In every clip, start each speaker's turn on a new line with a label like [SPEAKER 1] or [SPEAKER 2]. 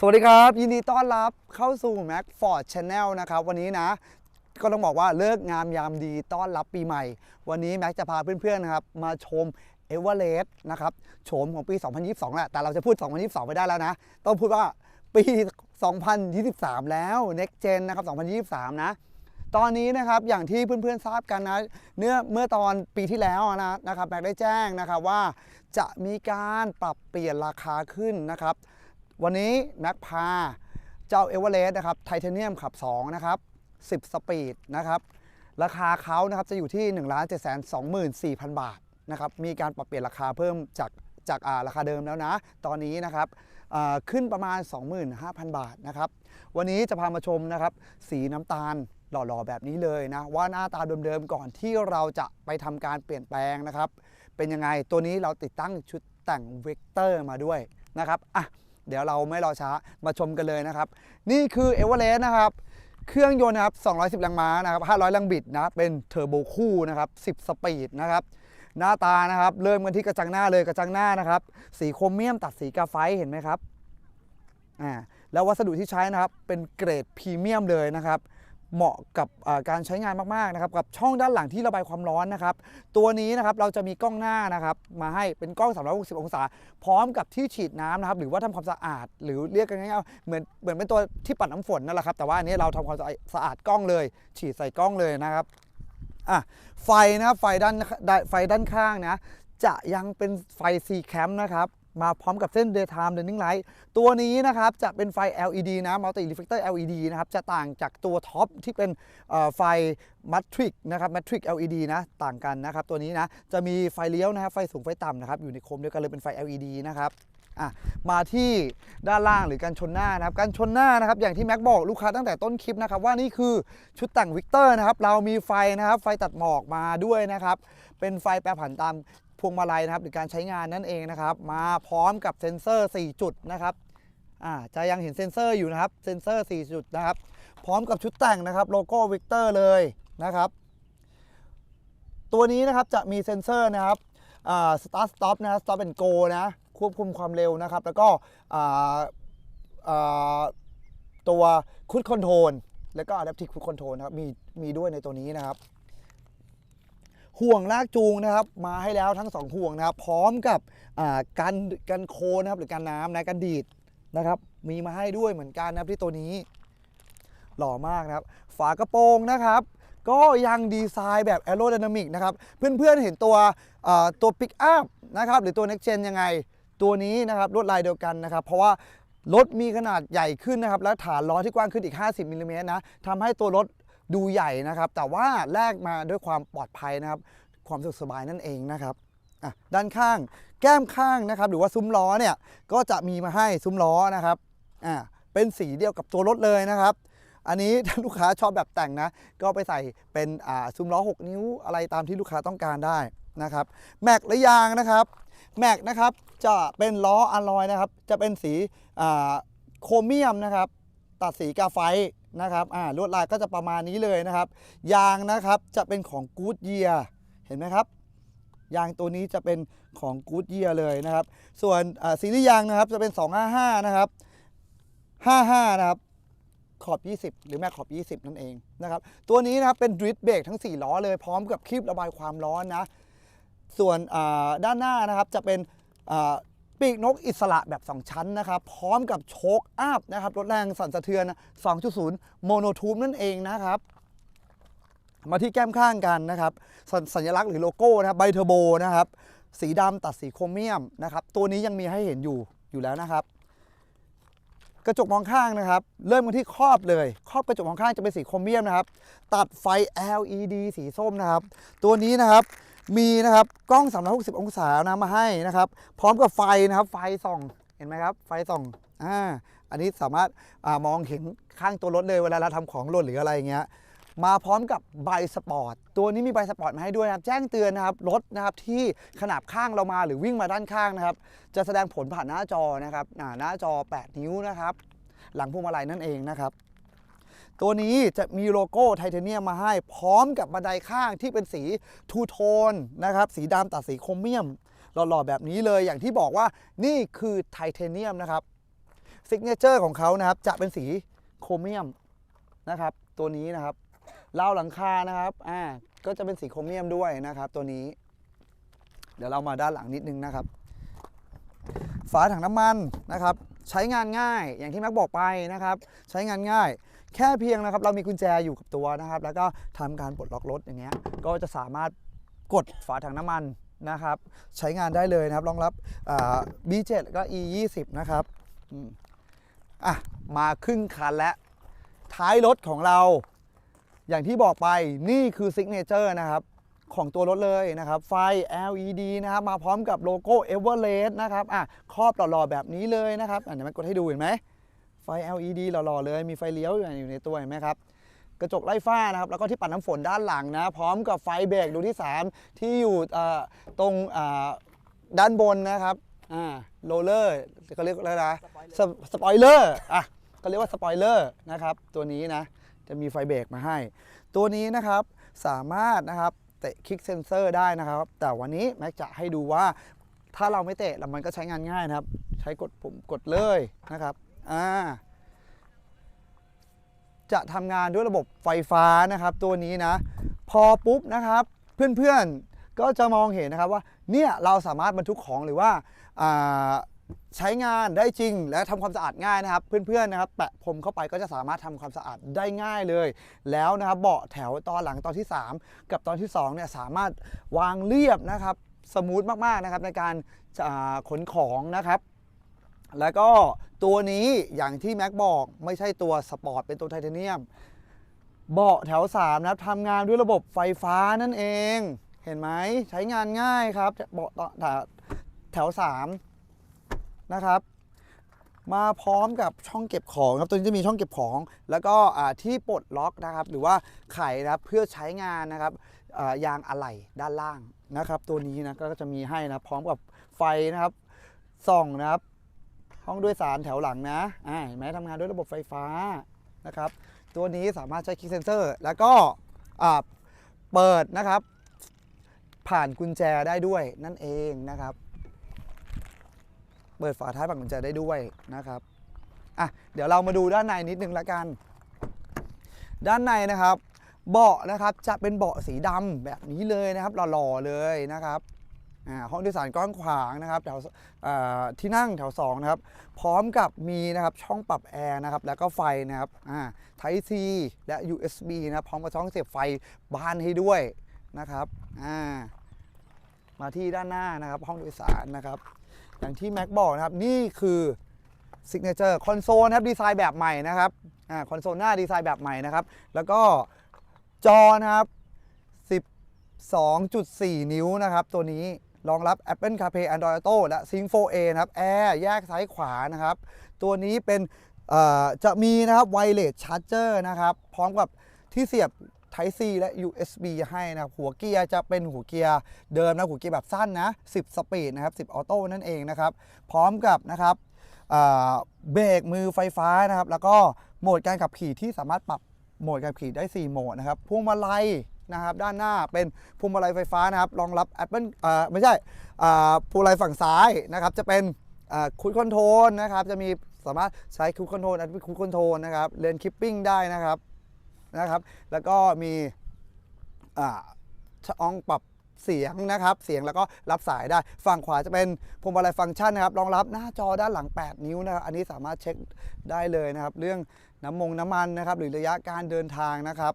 [SPEAKER 1] สวัสดีครับ ยินดีต้อนรับเข้าสู่ Mac Ford Channel นะครับ วันนี้นะ ก็ต้องบอกว่าเลิกงามยามดีต้อนรับปีใหม่ วันนี้แม็กจะพาเพื่อนๆนะครับ มาชมเอเวอเรสต์นะครับโฉมของปี 2022 แหละ แต่เราจะพูด 2022 ไม่ได้แล้วนะ ต้องพูดว่าปี 2023 แล้ว Next Gen นะครับ 2023 นะ ตอนนี้นะครับอย่างที่เพื่อนๆทราบกันนะเนื่อเมื่อตอนปีที่แล้วนะนะครับแม็กได้แจ้งนะครับว่าจะมีการปรับเปลี่ยนราคาขึ้นนะครับ วันนี้แม็กพาเจ้าเอเวอเรสต์นะครับไทเทเนียมขับ2นะครับ10 สปีดนะครับราคาเขานะครับจะอยู่ที่1 7 2 4 0 0 0บาทนะครับมีการปรับเปลี่ยนราคาเพิ่มจากจาการาคาเดิมแล้วนะ ตอนนี้นะครับขึ้นประมาณ 25,000 บาทนะครับวันนี้จะพามาชมนะครับสีน้ำตาลหล่อๆแบบนี้เลยนะว่าหน้าตาเดิมๆก่อนที่เราจะไปทำการเปลี่ยนแปลงนะครับ เป็นยังไงตัวนี้เราติดตั้งชุดแต่งเวกเตอร์มาด้วยนะครับอะ เดี๋ยวเราไม่รอช้ามาชมกันเลยนะครับ นี่คือเอเวอเรสต์นะครับ เครื่องยนต์นะครับ 210 แรงม้านะครับ 500 แรงบิดนะเป็นเทอร์โบคู่นะครับ 10 สปีดนะครับ หน้าตานะครับ เริ่มกันที่กระจังหน้าเลยกระจังหน้านะครับ สีโครเมียมตัดสีกาไฟเห็นไหมครับอ่าแล้ววัสดุที่ใช้นะครับเป็นเกรดพรีเมียมเลยนะครับ เหมาะกับการใช้งานมากๆนะครับกับช่องด้านหลังที่ระบายความร้อนนะครับ ตัวนี้นะครับเราจะมีกล้องหน้านะครับ มาให้เป็นกล้อง 360 องศา พร้อมกับที่ฉีดน้ำนะครับ หรือว่าทำความสะอาด หรือเรียกกันง่ายๆเหมือนเหมือนเป็นตัวที่ปัดน้ำฝนนั่นแหละครับ แต่ว่าอันนี้เราทำความสะอาดกล้องเลย ฉีดใส่กล้องเลยนะครับอะไฟนะครับไฟด้านด้านไฟด้านข้างนะจะยังเป็นไฟ C cam นะครับมาพร้อมกับเส้น daytime running light ตัวนี้นะครับจะเป็นไฟ LED นะ multi reflector LED นะครับจะต่างจากตัวท็อปที่เป็นไฟ matrix นะครับ matrix LED นะต่างกันนะครับตัวนี้นะจะมีไฟเลี้ยวนะครับไฟสูงไฟต่ำนะครับอยู่ในโคมเดียวกันเลยเป็นไฟ LED นะครับมาที่ด้านล่างหรือการชนหน้านะครับการชนหน้านะครับอย่างที่แม็กบอกลูกค้าตั้งแต่ต้นคลิปนะครับว่านี่คือชุดแต่งวิกเตอร์นะครับเรามีไฟนะครับไฟตัดหมอกมาด้วยนะครับเป็นไฟแปรผันตาม พวงมาลัยนะครับหรือการใช้งานนั่นเองนะครับ มาพร้อมกับเซ็นเซอร์ 4 จุดนะครับอ่าจะยังเห็นเซ็นเซอร์อยู่นะครับเซ็นเซอร์ 4 จุดนะครับ พร้อมกับชุดแต่งนะครับโลโก้วิกเตอร์เลยนะครับ ตัวนี้นะครับจะมีเซ็นเซอร์นะครับสตาร์ทสต็อปนะสต็อปเป็นโกนะควบคุมความเร็วนะครับ แล้วก็อ่าอ่าตัวคุดคอนโทรลแล้วก็ Adaptive Cruise Control นะครับมีมีด้วยในตัวนี้นะครับ ห่วงลากจูงนะครับ มาให้แล้วทั้ง 2 ห่วงนะครับ พร้อมกับอ่ากันกันโคลนะครับหรือกันน้ำนะกันดีดนะครับ มีมาให้ด้วยเหมือนกันนะครับที่ตัวนี้ หล่อมากนะครับ ฝากระโปรงนะครับ ก็ยังดีไซน์แบบ a อโร d y นามิกนะครับ เพื่อนๆเห็นตัวตัวปิกอัพนะครับหรือตัว Next Gen ยังไงตัวนี้นะครับลวดลายเดียวกันนะครับ เพราะว่ารถมีขนาดใหญ่ขึ้นนะครับ และฐานล้อที่กว้างขึ้นอีก 50มิลลิเมตรนะทำให้ตัวรถ ดูใหญ่นะครับ แต่ว่าแลกมาด้วยความปลอดภัยนะครับ ความสะดวกสบายนั่นเองนะครับด้านข้างแก้มข้างนะครับ หรือว่าซุ้มล้อเนี่ยก็จะมีมาให้ซุ้มล้อนะครับอ่าเป็นสีเดียวกับตัวรถเลยนะครับ อันนี้ถ้าลูกค้าชอบแบบแต่งนะ ก็ไปใส่เป็นอ่าซุ้มล้อ 6 นิ้วอะไรตามที่ลูกค้าต้องการได้นะครับแม็กและยางนะครับแม็กนะครับจะเป็นล้ออะลอยนะครับ จะเป็นสีโครเมียมนะครับ ตัดสีกาไฟนะครับอ่าลวดลายก็จะประมาณนี้เลยนะครับ ยางนะครับจะเป็นของกู๊ดเยียเห็นไหมครับ ยางตัวนี้จะเป็นของกู๊ดเยียเลยนะครับ ส่วนซีรีส์ยางนะครับจะเป็น 255 นะครับ 55 นะครับขอบ 20 หรือแม่ขอบ 20 นั่นเองนะครับ ตัวนี้นะครับเป็นดริฟเบรกทั้ง 4 ล้อเลยพร้อมกับคลิประบายความร้อนนะ ส่วนด้านหน้านะครับจะเป็น ปีกนกอิสระแบบ 2 ชั้นนะครับพร้อมกับโชคอัพนะครับลดแรงสั่นสะเทือน 2.0 โมโนทูบนั่นเองนะครับมาที่แก้มข้างกันนะครับสสัญลักษณ์หรือโลโก้นะครับไบเทอร์โบนะครับสีดำตัดสีโครเมียมนะครับตัวนี้ยังมีให้เห็นอยู่อยู่แล้วนะครับ กระจกมองข้างนะครับ เริ่มกันที่ครอบเลยครอบกระจกมองข้างจะเป็นสีโครเมียมนะครับ ตัดไฟ LED สีส้มนะครับ ตัวนี้นะครับ มีนะครับกล้อง 360 องศานะมาให้นะครับ พร้อมกับไฟนะครับ ไฟส่องเห็นไหมครับ ไฟส่องอ่าอันนี้สามารถอามองเห็นข้างตัวรถเลยเวลาเราทำของหล่นหรืออะไรอย่างเงี้ยมาพร้อมกับใบสปอร์ต ตัวนี้มีใบสปอร์ตมาให้ด้วยนะครับ แจ้งเตือนนะครับ รถนะครับที่ขนาบข้างเรามาหรือวิ่งมาด้านข้างนะครับ จะแสดงผลผ่านหน้าจอนะครับหน้าจอ 8 นิ้วนะครับ หลังพวงมาลัยนั่นเองนะครับ ตัวนี้จะมีโลโก้ไทเทเนียมมาให้พร้อมกับบันไดข้างที่เป็นสีทูโทนนะครับ สีดำตัดสีโครเมียมหล่อๆแบบนี้เลยอย่างที่บอกว่านี่คือไทเทเนียมนะครับซิกเนเจอร์ของเขานะครับ จะเป็นสีโครเมียมนะครับ ตัวนี้นะครับราหลังคานะครับอ่าก็จะเป็นสีโครเมียมด้วยนะครับ ตัวนี้ เดี๋ยวเรามาด้านหลังนิดนึงนะครับ ฝาถังน้ำมันนะครับ ใช้งานง่ายอย่างที่แม็กบอกไปนะครับ ใช้งานง่าย แค่เพียงนะครับ เรามีกุญแจอยู่กับตัวนะครับ แล้วก็ทำการปลดล็อกรถอย่างเงี้ยก็จะสามารถกดฝาถังน้ำมันนะครับ ใช้งานได้เลยนะครับรองรับ B7 แล้วก็ E20 นะครับอะมาครึ่งคันแล้ว ท้ายรถของเรา อย่างที่บอกไปนี่คือซิกเนเจอร์นะครับของตัวรถเลยนะครับ ไฟ LED นะครับ มาพร้อมกับโลโก้ Everest นะครับอะครอบหล่อๆแบบนี้เลยนะครับอะเดี๋ยวมันกดให้ดูเห็นไหม ฟ LED หล่อๆเลย มีไฟเลี้ยวอยู่ในตัวเห็นไหมครับ กระจกไล่ฟ้านะครับ แล้วก็ที่ปัดน้ำฝนด้านหลังนะ พร้อมกับไฟเบรกดูที่ 3 ที่อยู่เอ่อตรงอ่าด้านบนนะครับอ่าโรลเลอร์เขาเรียกอะไรนะสปสปอยเลอร์อะก็เรียกว่าสปอยเลอร์นะครับ ตัวนี้นะ จะมีไฟเบรกมาให้ ตัวนี้นะครับสามารถนะครับเตะคลิกเซนเซอร์ได้นะครับ แต่วันนี้แม็กจะให้ดูว่าถ้าเราไม่เตะแล้วมันก็ใช้งานง่ายนะครับ ใช้กดปุ่มกดเลยนะครับ อ่าจะทำงานด้วยระบบไฟฟ้านะครับ ตัวนี้นะ พอปุ๊บนะครับ เพื่อนๆก็จะมองเห็นนะครับว่าเนี่ยเราสามารถบรรทุกของหรือว่าาใช้งานได้จริงและทำความสะอาดง่ายนะครับ เพื่อนๆนะครับ แปะพรมเข้าไปก็จะสามารถทำความสะอาดได้ง่ายเลย แล้วนะครับเบาะแถวตอนหลังตอนที่ 3 กับตอนที่2เนี่ยสามารถวางเรียบนะครับ สมูทมากๆนะครับในการขนของนะครับ แล้วก็ตัวนี้อย่างที่แม็กบอกไม่ใช่ตัวสปอร์ตเป็นตัวไทเทเนียม เบาะแถว 3 นะครับทำงานด้วยระบบไฟฟ้านั่นเอง เห็นไหมใช้งานง่ายครับเบาะแถว 3 นะครับมาพร้อมกับช่องเก็บของครับตัวนี้จะมีช่องเก็บของ แล้วก็ที่ปลดล็อกนะครับ หรือว่าไขนะครับเพื่อใช้งานนะครับยางอะไหล่ด้านล่างนะครับ ตัวนี้นะก็จะมีให้นะพร้อมกับไฟนะครับส่องนะครับ ห้องโดยสารแถวหลังนะอ่าเห็นไหมทำงานด้วยระบบไฟฟ้านะครับ ตัวนี้สามารถใช้คลิกเซนเซอร์แล้วก็เปิดนะครับ ผ่านกุญแจได้ด้วยนั่นเองนะครับ เปิดฝาท้ายผ่านกุญแจได้ด้วยนะครับอะเดี๋ยวเรามาดูด้านในนิดนึงละกัน ด้านในนะครับ เบาะนะครับจะเป็นเบาะสีดำแบบนี้เลยนะครับหล่อๆเลยนะครับ ห้องโดยสารกว้างขวางนะครับแถวที่นั่งแถว2นะครับพร้อมกับมีนะครับช่องปรับแอร์นะครับแล้วก็ไฟนะครับอ่า Type C และ USB นะครับพร้อมกับช่องเสียบไฟบ้านให้ด้วยนะครับามาที่ด้านหน้านะครับห้องโดยสารนะครับ อย่างที่แม็กบอกนะครับนี่คือซิกเนเจอร์คอนโซลนะครับดีไซน์แบบใหม่นะครับอ่าคอนโซลหน้าดีไซน์แบบใหม่นะครับ แล้วก็จอนะครับ 12.4 นิ้วนะครับตัวนี้ รองรับ Apple CarPlay Android Auto และ Sync 4A นะครับแอร์แยกซ้ายขวานะครับ ตัวนี้เป็นจะมีนะครับไวเลสชาร์จเจอร์นะครับ พร้อมกับที่เสียบ Type C และ USB ให้นะครับ หัวเกียร์จะเป็นหัวเกียร์เดิมนะหัวเกียร์แบบสั้นนะ 10 สปีดนะครับ 10 ออโต้นั่นเองนะครับ พร้อมกับนะครับเบรกมือไฟฟ้านะครับ แล้วก็โหมดการขับขี่ที่สามารถปรับโหมดการขับขี่ได้ 4 โหมดนะครับ พวงมาลัย นะครับด้านหน้าเป็นพวงมาลัยไฟฟ้านะครับรองรับ Apple อ่าไม่ใช่อ่าพวงมาลัยฝั่งซ้ายนะครับจะเป็นคุดคอนโทรลนะครับจะมีสามารถใช้คุดคอนโทรลอันเป็นคุดคอนโทรลนะครับเลนคิปปิ้งได้นะครับนะครับ แล้วก็มีอ่าช่องปรับเสียงนะครับ เสียงแล้วก็รับสายได้ ฝั่งขวาจะเป็นพวงมาลัยฟังก์ชันนะครับ รองรับหน้าจอด้านหลัง 8 นิ้วนะครับ อันนี้สามารถเช็คได้เลยนะครับ เรื่องน้ำมงน้ำมันนะครับ หรือระยะการเดินทางนะครับ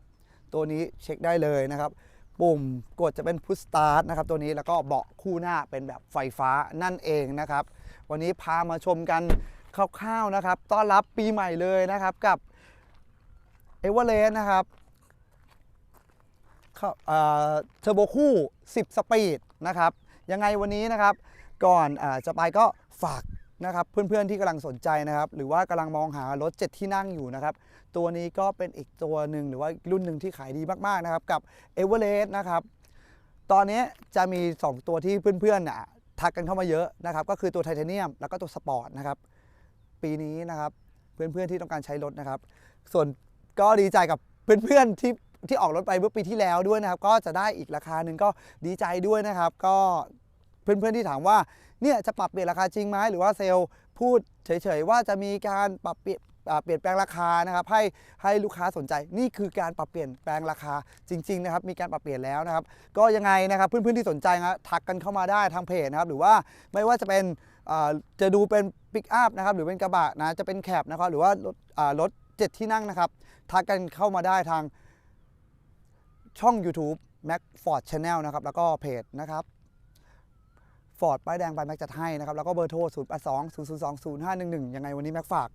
[SPEAKER 1] ตัวนี้เช็คได้เลยนะครับ ปุ่มกดจะเป็นพุชสตาร์ทนะครับตัวนี้แล้วก็เบาะคู่หน้าเป็นแบบไฟฟ้านั่นเองนะครับ วันนี้พามาชมกันคร่าวๆนะครับ ต้อนรับปีใหม่เลยนะครับกับเอเวอเรสต์นะครับเทอร์โบคู่ 10 สปีดนะครับ ยังไงวันนี้นะครับ ก่อนอจะไปก็ฝาก นะครับเพื่อนๆที่กำลังสนใจนะครับ หรือว่ากำลังมองหารถ 7 ที่นั่งอยู่นะครับ ตัวนี้ก็เป็นอีกตัวหนึ่งหรือว่ารุ่นหนึ่งที่ขายดีมากๆนะครับ กับ e v e r e s t นะครับ ตอนนี้จะมี 2 ตัวที่เพื่อนๆน่ะทักกันเข้ามาเยอะนะครับ ก็คือตัวไทเทเนียมแล้วก็ตัวสปอร์ตนะครับ ปีนี้นะครับเพื่อนๆที่ต้องการใช้รถนะครับ ส่วนก็ดีใจกับเพื่อนๆที่ที่ออกรถไปเมื่อปีที่แล้วด้วยนะครับ ก็จะได้อีกราคาหนึ่งก็ดีใจด้วยนะครับ ก็ เพื่อนๆที่ถามว่าเนี่ยจะปรับเปลี่ยนราคาจริงไหมหรือว่าเซลล์พูดเฉยๆว่าจะมีการปรับเปลี่ยนเปลี่ยนแปลงราคานะครับให้ให้ลูกค้าสนใจนี่คือการปรับเปลี่ยนแปลงราคาจริงๆนะครับมีการปรับเปลี่ยนแล้วนะครับก็ยังไงนะครับเพื่อนๆที่สนใจนะทักกันเข้ามาได้ทางเพจนะครับหรือว่าไม่ว่าจะเป็นจะดูเป็นปิกอัพนะครับหรือเป็นกระบะนะจะเป็นแคบนะครับหรือว่ารถรถเจ็ดที่นั่งนะครับทักกันเข้ามาได้ทางช่อง YouTube Mac Ford Channel นะครับแล้วก็เพจนะครับ ฟอร์ดป้ายแดงไปแม็กจัดให้นะครับ แล้วก็เบอร์โทร 0 8 2 0 0 2 0 5 1 1 ยังไงวันนี้แม็กฝาก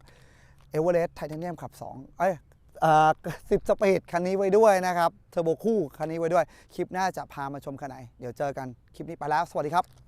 [SPEAKER 1] เอเวอเรสต์ไทเทเนียมขับ 2 เอ้ยสิบสปีดคันนี้ไว้ด้วยนะครับเทอร์โบคู่คันนี้ไว้ด้วย คลิปหน้าจะพามาชมคันไหน เดี๋ยวเจอกัน คลิปนี้ไปแล้ว สวัสดีครับ